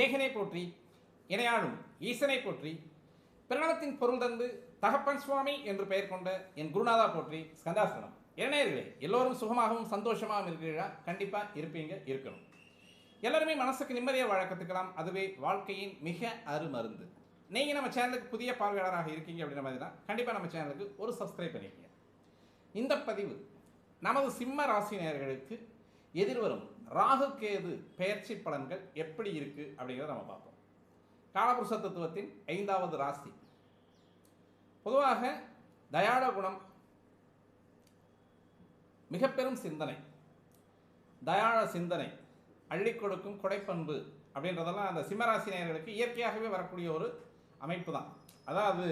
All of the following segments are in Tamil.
ஏகனை போற்றி இணையாளும் ஈசனை போற்றி பிரணவத்தின் பொருள் தந்து தகப்பன் சுவாமி என்று பெயர் கொண்ட என் குருநாதா போற்றி ஸ்கந்தாசனம். இளைஞர்களே எல்லோரும் சுகமாகவும் சந்தோஷமாகவும் இருக்கிறீர்களா? கண்டிப்பாக இருப்பீங்க இருக்கணும். எல்லாருமே மனசுக்கு நிம்மதியாக வாழ கற்றுக்கலாம் அதுவே வாழ்க்கையின் மிக அருமருந்து. நீங்கள் நம்ம சேனலுக்கு புதிய பார்வையாளராக இருக்கீங்க அப்படின்ற மாதிரி தான். கண்டிப்பாக நம்ம சேனலுக்கு ஒரு சப்ஸ்கிரைப் பண்ணிக்கங்க. இந்த பதிவு நமது சிம்ம ராசி நேர்களுக்கு எதிர்வரும். ராகு கேது பெயர்ச்சி பலன்கள் எப்படி இருக்கு அப்படிங்கிறத நம்ம பார்ப்போம். காலபுருஷ தத்துவத்தின் ஐந்தாவது ராசி. பொதுவாக தயாள குணம் மிக பெரும் சிந்தனை. தயாள சிந்தனை அள்ளி கொடுக்கும் கொடைப்பண்பு அப்படின்றதெல்லாம் அந்த சிம்மராசி நேயர்களுக்கு இயற்கையாகவே வரக்கூடிய ஒரு அமைப்பு தான் அதாவது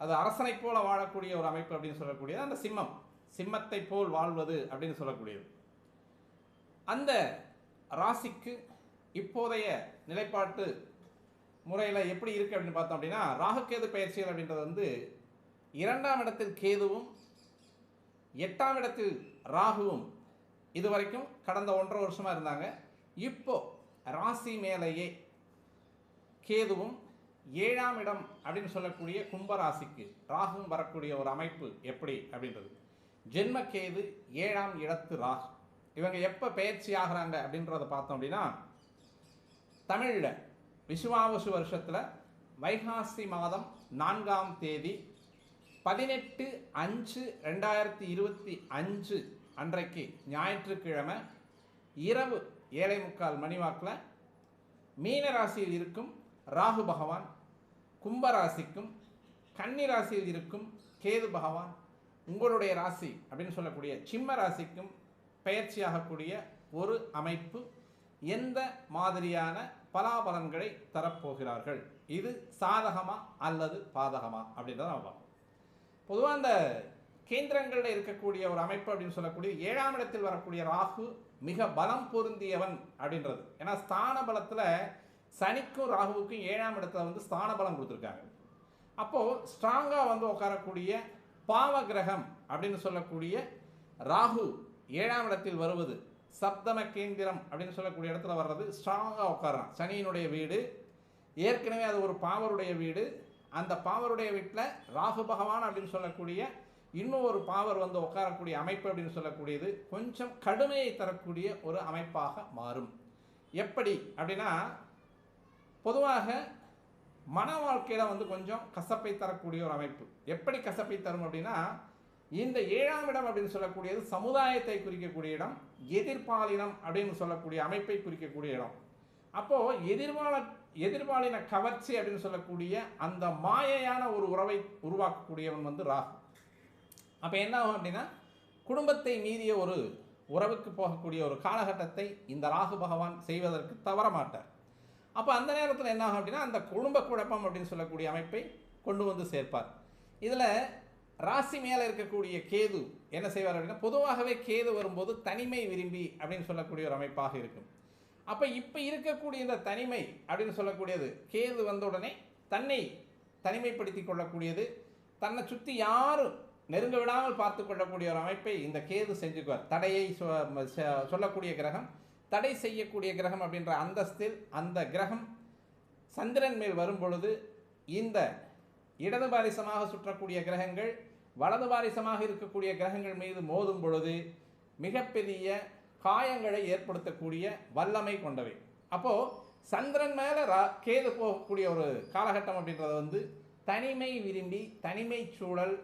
அது அரசனை போல வாழக்கூடிய ஒரு அமைப்பு அப்படின்னு சொல்லக்கூடியது அந்த சிம்மம். சிம்மத்தை போல் வாழ்வது அப்படின்னு சொல்லக்கூடியது. அந்த ராசிக்கு இப்போதைய நிலைப்பாட்டு முறையில் எப்படி இருக்குது அப்படின்னு பார்த்தோம் அப்படின்னா ராகுகேது பயிற்சிகள் அப்படின்றது வந்து இரண்டாம் இடத்தில் கேதுவும் எட்டாம் இடத்தில் ராகுவும் இது வரைக்கும் கடந்த ஒன்றரை வருஷமாக இருந்தாங்க. இப்போ ராசி மேலேயே கேதுவும் ஏழாம் இடம் அப்படின்னு சொல்லக்கூடிய கும்பராசிக்கு ராகுவும் வரக்கூடிய ஒரு அமைப்பு எப்படி அப்படின்றது. ஜென்ம கேது ஏழாம் இடத்து ராகு. இவங்க எப்போ பயிற்சி ஆகிறாங்க அப்படின்றத பார்த்தோம் அப்படின்னா தமிழில் விசுவாவசு வருஷத்தில் வைகாசி மாதம் நான்காம் தேதி பதினெட்டு அஞ்சு ரெண்டாயிரத்தி இருபத்தி அஞ்சு அன்றைக்கு ஞாயிற்றுக்கிழமை இரவு ஏழை முக்கால் மணி வாக்கில் மீன ராசியில் இருக்கும் ராகு பகவான் கும்பராசிக்கும் கன்னிராசியில் கன்னி ராசியில் இருக்கும் கேது பகவான் உங்களுடைய ராசி அப்படின்னு சொல்லக்கூடிய சிம்ம ராசிக்கும் பெயர்ச்சியாகக்கூடிய ஒரு அமைப்பு எந்த மாதிரியான பலாபலன்களை தரப்போகிறார்கள்? இது சாதகமா அல்லது பாதகமா? அப்படின்றத நம்ம பார்ப்போம். பொதுவாக அந்த கேந்திரங்களில் இருக்கக்கூடிய ஒரு அமைப்பு அப்படின்னு சொல்லக்கூடிய ஏழாம் இடத்தில் வரக்கூடிய ராகு மிக பலம் பொருந்தியவன் அப்படின்றது. ஏன்னா ஸ்தான பலத்தில் சனிக்கும் ராகுவுக்கும் ஏழாம் இடத்துல வந்து ஸ்தான பலம் கொடுத்துருக்காங்க. அப்போது ஸ்ட்ராங்காக வந்து உட்காரக்கூடிய பாவ கிரகம் அப்படின்னு சொல்லக்கூடிய ராகு ஏழாம் இடத்தில் வருவது சப்தம கேந்திரம் அப்படின்னு சொல்லக்கூடிய இடத்துல வர்றது ஸ்ட்ராங்காக உட்காரான் சனியினுடைய வீடு ஏற்கனவே அது ஒரு பாவருடைய வீடு. அந்த பாவருடைய வீட்டில் ராகு பகவான் அப்படின்னு சொல்லக்கூடிய இன்னும் ஒரு பாவர் வந்து உட்காரக்கூடிய அமைப்பு அப்படின்னு சொல்லக்கூடியது கொஞ்சம் கடுமையை தரக்கூடிய ஒரு அமைப்பாக மாறும். எப்படி அப்படின்னா பொதுவாக மன வாழ்க்கையில் வந்து கொஞ்சம் கசப்பை தரக்கூடிய ஒரு அமைப்பு. எப்படி கசப்பை தரும் அப்படின்னா இந்த ஏழாம் இடம் அப்படின்னு சொல்லக்கூடியது சமுதாயத்தை குறிக்கக்கூடிய இடம் எதிர்பாலினம் அப்படின்னு சொல்லக்கூடிய அமைப்பை குறிக்கக்கூடிய இடம். அப்போது எதிர்பால எதிர்பாலின கவர்ச்சி அப்படின்னு சொல்லக்கூடிய அந்த மாயையான ஒரு உறவை உருவாக்கக்கூடியவன் வந்து ராகு. அப்போ என்ன ஆகும் அப்படின்னா குடும்பத்தை மீறிய ஒரு உறவுக்கு போகக்கூடிய ஒரு காலகட்டத்தை இந்த ராகு பகவான் செய்வதற்கு தவற மாட்டார் அப்போ அந்த நேரத்தில் என்ன ஆகும் அப்படின்னா அந்த குடும்ப குழப்பம் அப்படின்னு சொல்லக்கூடிய அமைப்பை கொண்டு வந்து சேர்ப்பார். இதில் ராசி மேலே இருக்கக்கூடிய கேது என்ன செய்வார் அப்படின்னா பொதுவாகவே கேது வரும்போது தனிமை விரும்பி அப்படின்னு சொல்லக்கூடிய ஒரு அமைப்பாக இருக்கும். அப்போ இப்போ இருக்கக்கூடிய இந்த தனிமை அப்படின்னு சொல்லக்கூடியது கேது வந்த உடனே தன்னை தனிமைப்படுத்தி கொள்ளக்கூடியது தன்னை சுற்றி யாரும் நெருங்க விடாமல் பார்த்து கொள்ளக்கூடிய ஒரு அமைப்பை இந்த கேது செஞ்சுக்குவார். தடையை சொ- சொல்லக்கூடிய கிரகம் தடை செய்யக்கூடிய கிரகம் அப்படின்ற அந்தஸ்தில் அந்த கிரகம் சந்திரன் மேல் வரும் பொழுது இந்த இடது பாரிசமாக சுற்றக்கூடிய கிரகங்கள் வலது பாரிசமாக இருக்கக்கூடிய கிரகங்கள் மீது மோதும் பொழுது மிகப்பெரிய காயங்களை ஏற்படுத்தக்கூடிய வல்லமை கொண்டவை. அப்போது சந்திரன் மேலே ரா கேது போகக்கூடிய ஒரு காலகட்டம் அப்படின்றது வந்து தனிமை விரும்பி தனிமை சூழல்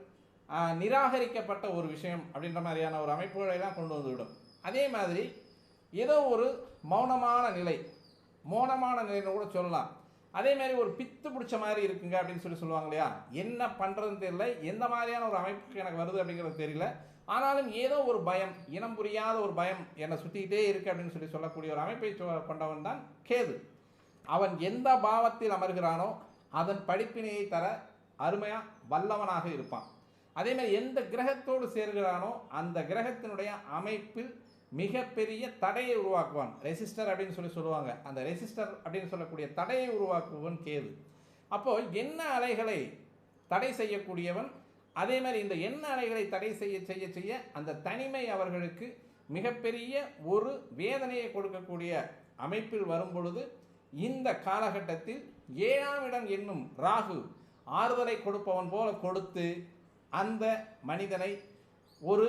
நிராகரிக்கப்பட்ட ஒரு விஷயம் அப்படின்ற மாதிரியான ஒரு அமைப்புகளை எல்லாம் கொண்டு வந்துவிடும். அதே மாதிரி ஏதோ ஒரு மௌனமான நிலை மௌனமான நிலைன்னு கூட சொல்லலாம். அதே மாதிரி ஒரு பித்து பிடிச்ச மாதிரி இருக்குங்க அப்படின்னு சொல்லி சொல்லுவாங்க இல்லையா? என்ன பண்ணுறதுன்னு தெரியல. எந்த மாதிரியான ஒரு அமைப்புக்கு எனக்கு வருது அப்படிங்கிறது தெரியல. ஆனாலும் ஏதோ ஒரு பயம் இனம் புரியாத ஒரு பயம் என்னை சுற்றிக்கிட்டே இருக்குது அப்படின்னு சொல்லி சொல்லக்கூடிய ஒரு அமைப்பை சொ- கொண்டவன் தான் கேது. அவன் எந்த பாவத்தில் அமர்கிறானோ அதன் படிப்பினையை தர அருமையாக வல்லவனாக இருப்பான். அதேமாதிரி எந்த கிரகத்தோடு சேர்கிறானோ அந்த கிரகத்தினுடைய அமைப்பில் மிகப்பெரிய தடையை உருவாக்குவான். ரெசிஸ்டர் அப்படின்னு சொல்லி சொல்லுவாங்க. அந்த ரெசிஸ்டர் அப்படின்னு சொல்லக்கூடிய தடையை உருவாக்குவன் கேது. அப்போ என்ன அலைகளை தடை செய்யக்கூடியவன்? அதே மாதிரி இந்த எண்ண அலைகளை தடை செய்ய செய்ய செய்ய அந்த தனிமை அவர்களுக்கு மிகப்பெரிய ஒரு வேதனையை கொடுக்கக்கூடிய அமைப்பில் வரும் பொழுது இந்த காலகட்டத்தில் ஏழாம் இடம் என்னும் ராகு ஆறுதலை கொடுப்பவன் போல கொடுத்து அந்த மனிதனை ஒரு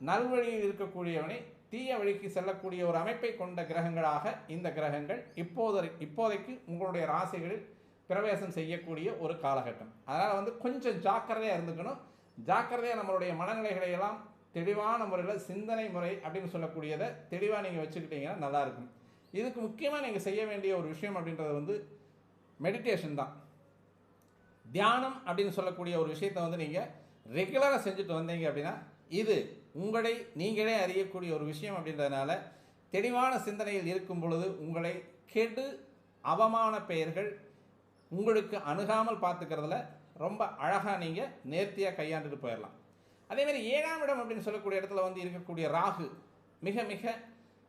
நல்வழியில் இருக்கக்கூடியவனை தீய வழிக்கு செல்லக்கூடிய ஒரு அமைப்பை கொண்ட கிரகங்களாக இந்த கிரகங்கள் இப்போது இப்போதைக்கு உங்களுடைய ராசிகளில் பிரவேசம் செய்யக்கூடிய ஒரு காலகட்டம். அதனால் வந்து கொஞ்சம் ஜாக்கிரதையாக இருந்துக்கணும். ஜாக்கிரதையாக நம்மளுடைய மனநிலைகளை எல்லாம் தெளிவான முறையில் சிந்தனை முறை அப்படின்னு சொல்லக்கூடியதை தெளிவாக நீங்கள் வச்சுக்கிட்டீங்கன்னா நல்லாயிருக்கும் இதுக்கு முக்கியமாக நீங்கள் செய்ய வேண்டிய ஒரு விஷயம் அப்படின்றது வந்து மெடிடேஷன் தான். தியானம் அப்படின்னு சொல்லக்கூடிய ஒரு விஷயத்தை வந்து நீங்கள் ரெகுலராக செஞ்சுட்டு வந்தீங்க அப்படின்னா இது உங்களை நீங்களே அறியக்கூடிய ஒரு விஷயம் அப்படின்றதுனால தெளிவான சிந்தனையில் இருக்கும் பொழுது உங்களை கெடு அவமான பெயர்கள் உங்களுக்கு அணுகாமல் பார்த்துக்கிறதுல ரொம்ப அழகாக நீங்கள் நேர்த்தியாக கையாண்டுட்டு போயிடலாம் அதேமாதிரி ஏழாம் இடம் அப்படின்னு சொல்லக்கூடிய இடத்துல வந்து இருக்கக்கூடிய ராகு மிக மிக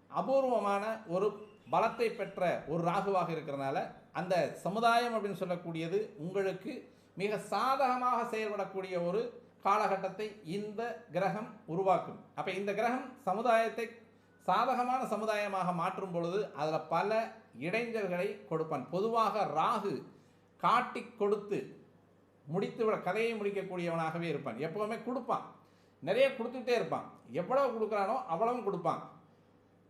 அபூர்வமான ஒரு பலத்தை பெற்ற ஒரு ராகுவாக இருக்கிறனால அந்த சமுதாயம் அப்படின்னு சொல்லக்கூடியது உங்களுக்கு மிக சாதகமாக செயல்படக்கூடிய ஒரு காலகட்டத்தை இந்த கிரகம் உருவாக்கும். அப்போ இந்த கிரகம் சமுதாயத்தை சாதகமான சமுதாயமாக மாற்றும் பொழுது அதில் பல இடைஞ்சல்களை கொடுப்பான். பொதுவாக ராகு காட்டி கொடுத்து முடித்து விட கதையை முடிக்கக்கூடியவனாகவே இருப்பான். எப்போவுமே கொடுப்பான். நிறைய கொடுத்துக்கிட்டே இருப்பான். எவ்வளோ கொடுக்குறானோ அவ்வளவும் கொடுப்பான்.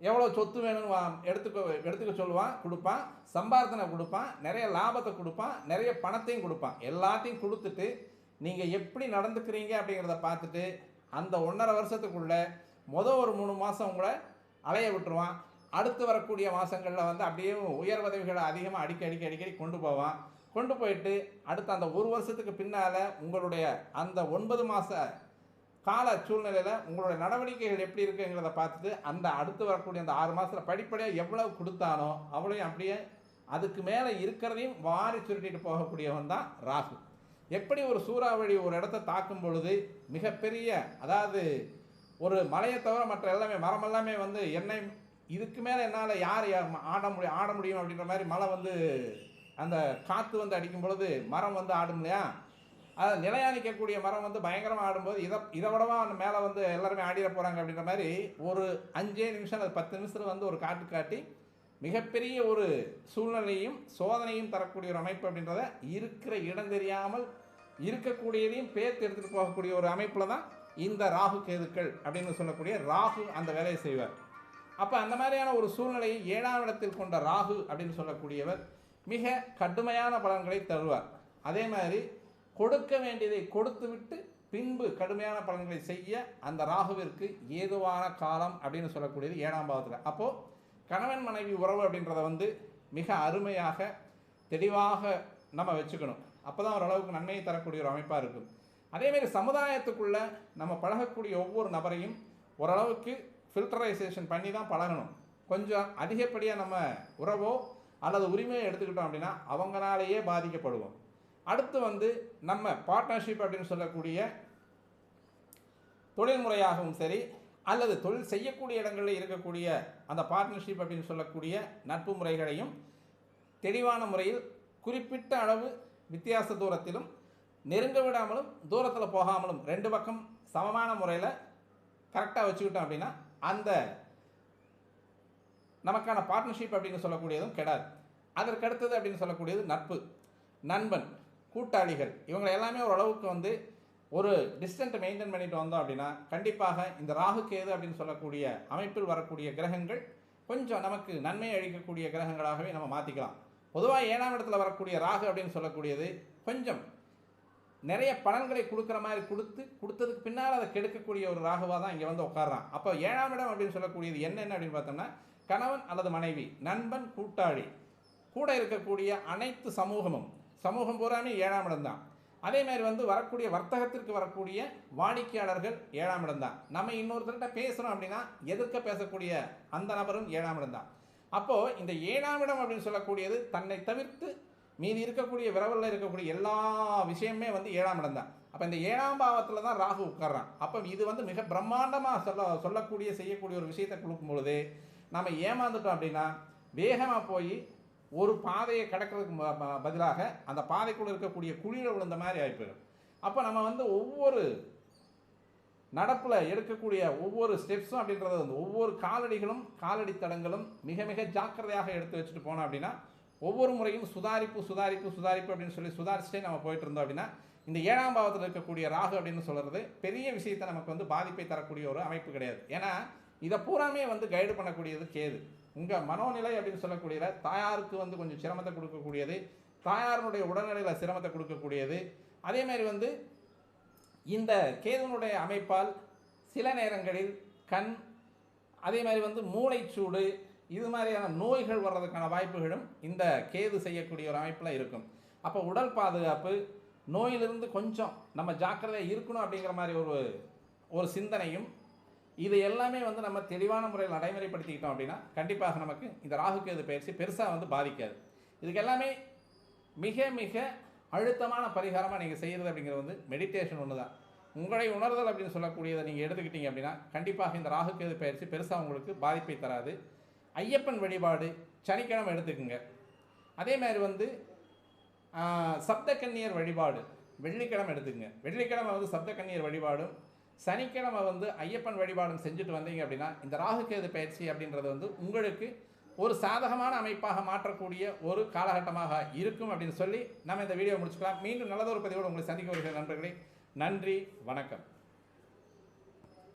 எவ்வளோ சொத்து வேணும்னு வா எடுத்துக்க எடுத்துக்க சொல்லுவான் கொடுப்பான். சம்பார்த்தனை கொடுப்பான். நிறைய லாபத்தை கொடுப்பான். நிறைய பணத்தையும் கொடுப்பான். எல்லாத்தையும் கொடுத்துட்டு நீங்கள் எப்படி நடந்துக்கிறீங்க அப்படிங்கிறத பார்த்துட்டு அந்த ஒன்றரை வருஷத்துக்குள்ள மொதல் ஒரு மூணு மாதம் உங்களை அலைய விட்டுருவான். அடுத்து வரக்கூடிய மாதங்களில் வந்து அப்படியே உயர் பதவிகளை அதிகமாக அடிக்க அடிக்க அடிக்கடி கொண்டு போவான். கொண்டு போயிட்டு அடுத்த அந்த ஒரு வருஷத்துக்கு பின்னால் உங்களுடைய அந்த ஒன்பது மாத கால சூழ்நிலையில் உங்களுடைய நடவடிக்கைகள் எப்படி இருக்குங்கிறத பார்த்துட்டு அந்த அடுத்து வரக்கூடிய அந்த ஆறு மாதத்தில் படிப்படியாக எவ்வளவு கொடுத்தானோ அவ்வளோ அப்படியே அதுக்கு மேலே இருக்கிறதையும் வாரி சுருட்டிட்டு போகக்கூடியவன் தான் ராகு. எப்படி ஒரு சூறாவளி ஒரு இடத்த தாக்கும் பொழுது மிகப்பெரிய அதாவது ஒரு மலையை தவிர மற்ற எல்லாமே மரம் எல்லாமே வந்து என்னை இதுக்கு மேலே என்னால் யார் ஆட முடியும் ஆட முடியும் அப்படின்ற மாதிரி மழை வந்து அந்த காற்று வந்து அடிக்கும் பொழுது மரம் வந்து ஆடும் இல்லையா? அதை நிலையா நிற்கக்கூடிய மரம் வந்து பயங்கரமாக ஆடும்போது இதை இதை விடவா அந்த மேலே வந்து எல்லாருமே ஆடிட போகிறாங்க அப்படின்ற மாதிரி ஒரு அஞ்சே நிமிஷம் அது பத்து நிமிஷத்தில் வந்து ஒரு காட்டு காட்டி மிகப்பெரிய ஒரு சூழ்நிலையும் சோதனையும் தரக்கூடிய ஒரு அமைப்பு அப்படின்றத இருக்கிற இடம் தெரியாமல் இருக்கக்கூடியதையும் பேர்த்து எடுத்துகிட்டு போகக்கூடிய ஒரு அமைப்பில் தான் இந்த ராகு கேதுக்கள் அப்படின்னு சொல்லக்கூடிய ராகு அந்த வேலையை செய்வார். அப்போ அந்த மாதிரியான ஒரு சூழ்நிலையை ஏழாம் இடத்தில் கொண்ட ராகு அப்படின்னு சொல்லக்கூடியவர் மிக கடுமையான பலன்களை தருவார். அதே மாதிரி கொடுக்க வேண்டியதை கொடுத்துவிட்டு பின்பு கடுமையான பலன்களை செய்ய அந்த ராகுவிற்கு ஏதுவான காலம் அப்படின்னு சொல்லக்கூடியது ஏழாம் பாவத்தில். அப்போது கணவன் மனைவி உறவு அப்படின்றத வந்து மிக அருமையாக தெளிவாக நம்ம வச்சுக்கணும். அப்போ தான் ஓரளவுக்கு நன்மையை தரக்கூடிய ஒரு அமைப்பாக இருக்கும். அதேமாரி சமுதாயத்துக்குள்ளே நம்ம பழகக்கூடிய ஒவ்வொரு நபரையும் ஓரளவுக்கு ஃபில்டரைசேஷன் பண்ணி தான் பழகணும். கொஞ்சம் அதிகப்படியாக நம்ம உறவோ அல்லது உரிமையை எடுத்துக்கிட்டோம் அப்படின்னா அவங்களாலேயே பாதிக்கப்படுவோம். அடுத்து வந்து நம்ம பார்ட்னர்ஷிப் அப்படின்னு சொல்லக்கூடிய தொழில்முறையாகவும் சரி அல்லது தொழில் செய்யக்கூடிய இடங்களில் இருக்கக்கூடிய அந்த பார்ட்னர்ஷிப் அப்படின்னு சொல்லக்கூடிய நட்பு முறைகளையும் தெளிவான முறையில் குறிப்பிட்ட அளவு வித்தியாச தூரத்திலும் நெருங்க விடாமலும் தூரத்தில் போகாமலும் ரெண்டு பக்கம் சமமான முறையில் கரெக்டாக வச்சுக்கிட்டோம் அப்படின்னா அந்த நமக்கான பார்ட்னர்ஷிப் அப்படின்னு சொல்லக்கூடியதும் கெடாது. அதற்கு அடுத்தது அப்படின்னு சொல்லக்கூடியது நட்பு நண்பன் கூட்டாளிகள் இவங்களை எல்லாமே ஓரளவுக்கு வந்து ஒரு டிஸ்டன்ட் மெயின்டைன் பண்ணிட்டு வந்தோம் அப்படின்னா கண்டிப்பாக இந்த ராகு கேது அப்படின்னு சொல்லக்கூடிய அமைப்பில் வரக்கூடிய கிரகங்கள் கொஞ்சம் நமக்கு நன்மை அளிக்கக்கூடிய கிரகங்களாகவே நம்ம மாற்றிக்கலாம் பொதுவாக ஏழாம் இடத்துல வரக்கூடிய ராகு அப்படின்னு சொல்லக்கூடியது கொஞ்சம் நிறைய பலன்களை கொடுக்குற மாதிரி கொடுத்து கொடுத்ததுக்கு பின்னால் அதை கெடுக்கக்கூடிய ஒரு ராகுவாக தான் இங்கே வந்து உட்காடுறான் அப்போ ஏழாம் இடம் அப்படின்னு சொல்லக்கூடியது என்னென்ன அப்படின்னு பார்த்தோம்னா கணவன் அல்லது மனைவி நண்பன் கூட்டாளி கூட இருக்கக்கூடிய அனைத்து சமூகமும் சமூகம் பூராமே ஏழாம் இடம் தான். அதே மாதிரி வந்து வரக்கூடிய வர்த்தகத்திற்கு வரக்கூடிய வாடிக்கையாளர்கள் ஏழாம் இடம் தான். நம்ம இன்னொருத்தர்கிட்ட பேசுகிறோம் அப்படின்னா எதிர்க்க பேசக்கூடிய அந்த நபரும் ஏழாம் இடம் தான். அப்போது இந்த ஏழாம் இடம் அப்படின்னு சொல்லக்கூடியது தன்னை தவிர்த்து மீதி இருக்கக்கூடிய விரவலில் இருக்கக்கூடிய எல்லா விஷயமே வந்து ஏழாம் இடம் தான். அப்போ இந்த ஏழாம் பாவத்தில் தான் ராகு உட்கார்றான். அப்போ இது வந்து மிக பிரம்மாண்டமாக சொல்ல சொல்லக்கூடிய செய்யக்கூடிய ஒரு விஷயத்தை கொடுக்கும் பொழுது நம்ம ஏமாந்துட்டோம் அப்படின்னா வேகமாக போய் ஒரு பாதையை கடக்கிறதுக்கு பதிலாக அந்த பாதைக்குள்ளே இருக்கக்கூடிய குழியில் விழுந்த மாதிரி ஆகிப்போயிடும் அப்போ நம்ம வந்து ஒவ்வொரு நடப்பில் எடுக்கக்கூடிய ஒவ்வொரு ஸ்டெப்ஸும் அப்படின்றது வந்து ஒவ்வொரு காலடிகளும் காலடி தடங்களும் மிக மிக ஜாக்கிரதையாக எடுத்து வச்சுட்டு போனோம் அப்படின்னா ஒவ்வொரு முறையும் சுதாரிப்பு சுதாரிப்பு சுதாரிப்பு அப்படின்னு சொல்லி சுதாரிச்சுட்டே நம்ம போயிட்டு இருந்தோம் அப்படின்னா இந்த ஏழாம் பாவத்தில் இருக்கக்கூடிய ராகு அப்படின்னு சொல்கிறது பெரிய விஷயத்தை நமக்கு வந்து பாதிப்பை தரக்கூடிய ஒரு அமைப்பு கிடையாது. ஏன்னா இதை பூராமே வந்து கைடு பண்ணக்கூடியது கேது. உங்கள் மனோநிலை அப்படின்னு சொல்லக்கூடியத தாயாருக்கு வந்து கொஞ்சம் சிரமத்தை கொடுக்கக்கூடியது தாயாரினுடைய உடல்நிலையில் சிரமத்தை கொடுக்கக்கூடியது. அதே மாதிரி வந்து இந்த கேதுனுடைய அமைப்பால் சில நேரங்களில் கண் அதே மாதிரி வந்து மூளைச்சூடு இது மாதிரியான நோய்கள் வர்றதுக்கான வாய்ப்புகளும் இந்த கேது செய்யக்கூடிய ஒரு அமைப்பில் இருக்கும். அப்போ உடல் பாதுகாப்பு நோயிலிருந்து கொஞ்சம் நம்ம ஜாக்கிரதையாக இருக்கணும் அப்படிங்கிற மாதிரி ஒரு ஒரு சிந்தனையும் இது எல்லாமே வந்து நம்ம தெளிவான முறையில் நடைமுறைப்படுத்திக்கிட்டோம் அப்படின்னா கண்டிப்பாக நமக்கு இந்த ராகு கேது பயிற்சி பெருசாக வந்து பாதிக்காது. இதுக்கு எல்லாமே மிக மிக அழுத்தமான பரிகாரமாக நீங்கள் செய்கிறது அப்படிங்கிறது வந்து மெடிடேஷன் ஒன்று தான் உங்களை உணர்தல் அப்படின்னு சொல்லக்கூடியதை நீங்கள் எடுத்துக்கிட்டீங்க அப்படின்னா கண்டிப்பாக இந்த ராகு கேது பயிற்சி பெருசாக உங்களுக்கு பாதிப்பை தராது. ஐயப்பன் வழிபாடு சனிக்கிழமை எடுத்துக்குங்க. அதே மாதிரி வந்து சப்த கன்னியர் வழிபாடு வெள்ளிக்கிழமை எடுத்துக்கங்க. வெள்ளிக்கிழமை வந்து சப்தக்கன்னியர் வழிபாடும் சனிக்கிழமை வந்து ஐயப்பன் வழிபாடும் செஞ்சுட்டு வந்தீங்க அப்படின்னா இந்த ராகுகேது பயிற்சி அப்படின்றது வந்து உங்களுக்கு ஒரு சாதகமான அமைப்பாக மாற்றக்கூடிய ஒரு காலகட்டமாக இருக்கும் அப்படின்னு சொல்லி நம்ம இந்த வீடியோ முடிச்சுக்கலாம். மீண்டும் நல்லதொரு பதிவோடு உங்களை சந்திக்க வருகிற நண்பர்களே. நன்றி வணக்கம்.